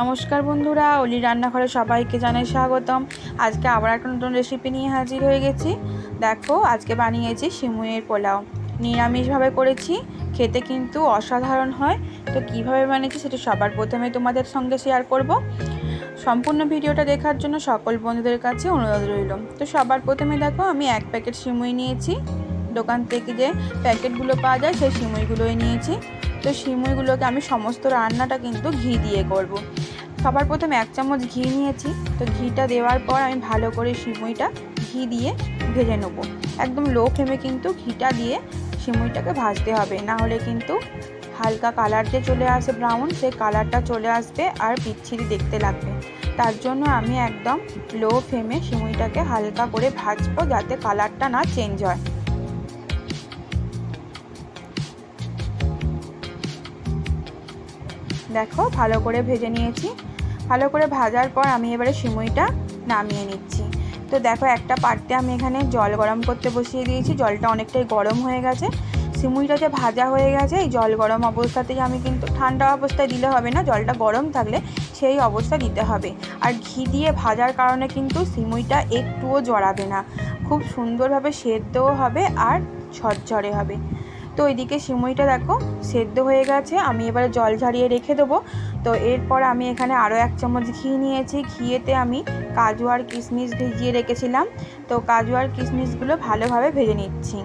নমস্কার বন্ধুরা, অলি রান্নাঘরে সবাইকে জানাই স্বাগতম। আজকে আবার একটা নতুন রেসিপি নিয়ে হাজির হয়ে গেছি। দেখো, আজকে বানিয়েছি সিমুয়ের পোলাও। নিরামিষভাবে করেছি, খেতে কিন্তু অসাধারণ হয়। তো কীভাবে বানিয়েছি সেটা সবার প্রথমে তোমাদের সঙ্গে শেয়ার করব। সম্পূর্ণ ভিডিওটা দেখার জন্য সকল বন্ধুদের কাছে অনুরোধ রইল। তো সবার প্রথমে দেখো, আমি এক প্যাকেট সিমুই নিয়েছি। দোকান থেকে যে প্যাকেটগুলো পাওয়া যায়, সেই সিমুইগুলোই নিয়েছি। তো সিমুইগুলোকে আমি সমস্ত রান্নাটা কিন্তু ঘি দিয়ে করব। সবার প্রথমে এক চামচ ঘি নিয়েছি। তো ঘিটা দেওয়ার পর আমি ভালো করে সিমুইটা ঘি দিয়ে ভেজে নেব। একদম লো ফ্লেমে কিন্তু ঘিটা দিয়ে সিমুইটাকে ভাজতে হবে। না হলে কিন্তু হালকা কালার যে চলে আসে ব্রাউন সেই কালারটা চলে আসবে আর বিচ্ছিরি দেখতে লাগবে। তার জন্য আমি একদম লো ফ্লেমে সিমুইটাকে হালকা করে ভাজবো যাতে কালারটা না চেঞ্জ হয়। দেখো, ভালো করে ভেজে নিয়েছি। ভালো করে ভাজার পর আমি এবারে সিমুইটা নামিয়ে নিচ্ছি। তো দেখো একটা পাত্রে আমি এখানে জল গরম করতে বসিয়ে দিয়েছি, জলটা অনেকটাই গরম হয়ে গেছে। সিমুইটা যে ভাজা হয়ে গেছে, এই জল গরম অবস্থাতেই আমি কিন্তু ঠান্ডা অবস্থায় দিলে হবে না, জলটা গরম থাকলে সেই অবস্থা দিতে হবে। আর ঘি দিয়ে ভাজার কারণে কিন্তু সিমুইটা একটুও জড়াবে না। খুব সুন্দরভাবে সেদ্ধও হবে আর ঝরঝরে হবে। তো ওইদিকে সিমুইটা দেখো সেদ্ধ হয়ে গেছে, আমি এবারে জল ঝারিয়ে রেখে দেবো। তো এরপর আমি এখানে আরও এক চামচ ঘি নিয়েছি। ঘিয়েতে আমি কাজু আর কিশমিশ ভিজিয়ে রেখেছিলাম। তো কাজু আর কিশমিশগুলো ভালোভাবে ভেজে নিচ্ছি।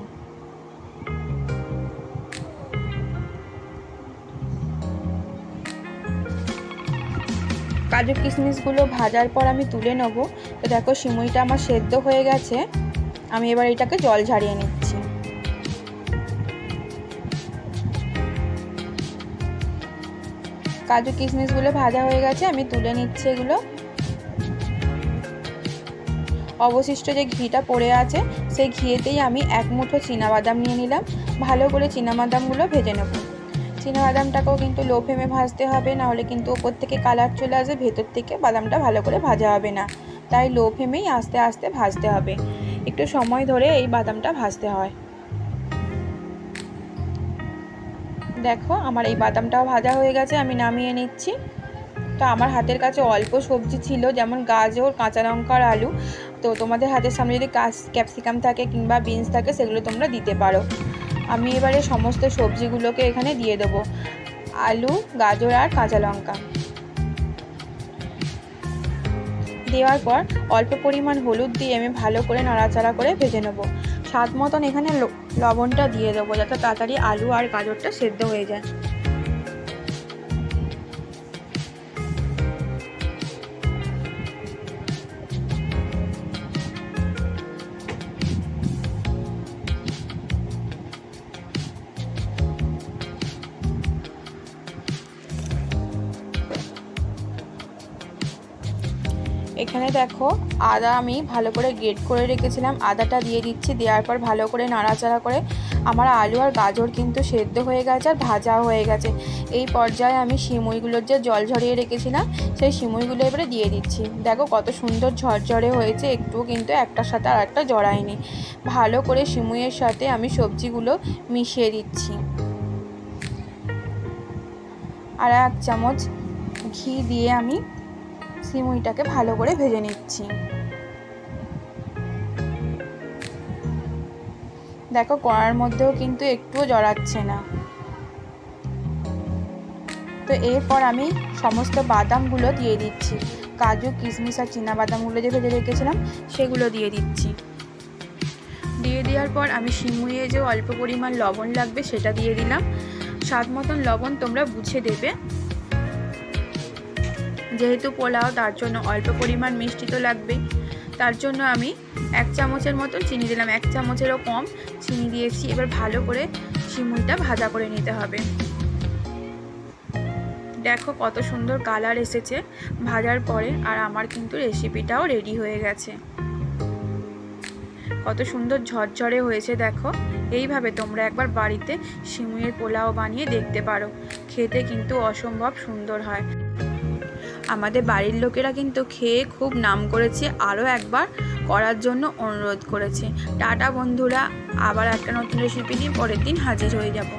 কাজু কিশমিশগুলো ভাজার পর আমি তুলে নেব। তো দেখো, সিমুইটা আমার সেদ্ধ হয়ে গেছে। আমি এবার এটাকে জল ঝারিয়ে নিচ্ছি। কাজু কিশমিশগুলো ভাজা হয়ে গেছে, আমি তুলে নিচ্ছি এগুলো। অবশিষ্ট যে ঘিটা পড়ে আছে, সেই ঘিয়েতেই আমি এক মুঠো বাদাম নিয়ে নিলাম। ভালো করে বাদামগুলো ভেজে নেব। বাদামটাকেও কিন্তু লো ফ্লেমে ভাজতে হবে, নাহলে কিন্তু ওপর থেকে কালার চলে আসবে, ভেতর থেকে বাদামটা ভালো করে ভাজা হবে না। তাই লো ফ্লেমেই আস্তে আস্তে ভাজতে হবে। একটু সময় ধরে এই বাদামটা ভাজতে হয়। দেখো, আমার এই বাদামটাও ভাজা হয়ে গেছে, আমি নামিয়ে নিচ্ছি। তো আমার হাতের কাছে অল্প সবজি ছিল, যেমন গাজর, কাঁচা লঙ্কা আর আলু। তো তোমাদের হাতের সামনে যদি ক্যাপসিকাম থাকে কিংবা বিনস থাকে, সেগুলো তোমরা দিতে পারো। আমি এবারে সমস্ত সবজিগুলোকে এখানে দিয়ে দেবো, আলু, গাজর আর কাঁচা লঙ্কা। দেওয়ার পর অল্প পরিমাণ হলুদ দিয়ে আমি ভালো করে নাড়াচাড়া করে ভেজে নেব। স্বাদ মতন এখানে লবণটা দিয়ে দেবো যাতে তাড়াতাড়ি আলু আর গাজরটা সেদ্ধ হয়ে যায়। এখানে দেখো আদা আমি ভালো করে গ্রেট করে রেখেছিলাম। আদাটা দিয়ে দিচ্ছি, দেওয়ার পর ভালো করে নাড়াচাড়া করে আমার আলু আর গাজর কিন্তু সেদ্ধ হয়ে গেছে আর ভাজাও হয়ে গেছে। এই পর্যায়ে আমি সিমুইগুলোর যে জল ঝরিয়ে রেখেছিলাম, সেই সিমুইগুলো এবারে দিয়ে দিচ্ছি। দেখো কত সুন্দর ঝরঝরে হয়েছে, একটুও কিন্তু একটার সাথে আর একটা জড়ায়নি। ভালো করে সিমুইয়ের সাথে আমি সবজিগুলো মিশিয়ে দিচ্ছি। আর এক চামচ ঘি দিয়ে আমি সিমুইটাকে ভালো করে ভেজে নিচ্ছি। দেখো, কড়ার মধ্যেও কিন্তু একটুও জড়াচ্ছে না। তো এরপর আমি সমস্ত বাদামগুলো দিয়ে দিচ্ছি। কাজু, কিশমিশ আর বাদামগুলো যে ভেজে রেখেছিলাম, সেগুলো দিয়ে দিচ্ছি। দিয়ে দেওয়ার পর আমি সিমুইয়ে যে অল্প পরিমাণ লবণ লাগবে, সেটা দিয়ে দিলাম। স্বাদ মতন লবণ তোমরা বুঝে দেবে। যেহেতু পোলাও, তার জন্য অল্প পরিমাণ মিষ্টি তো লাগবেই। তার জন্য আমি এক চামচের মতো চিনি দিলাম, এক চামচেরও কম চিনি দিয়েছি। এবার ভালো করে সিমুইটা ভাজা করে নিতে হবে। দেখো কত সুন্দর কালার এসেছে ভাজার পরে, আর আমার কিন্তু রেসিপিটাও রেডি হয়ে গেছে। কত সুন্দর ঝরঝরে হয়েছে, দেখো। এইভাবে তোমরা একবার বাড়িতে সিমুইয়ের পোলাও বানিয়ে দেখতে পারো। খেতে কিন্তু অসম্ভব সুন্দর হয়। আমাদের বাড়ির লোকেরা কিন্তু খেয়ে খুব নাম করেছে, আরও একবার করার জন্য অনুরোধ করেছে। টাটা বন্ধুরা, আবার একটা নতুন রেসিপি নিয়ে পরের দিন হাজির হয়ে যাব।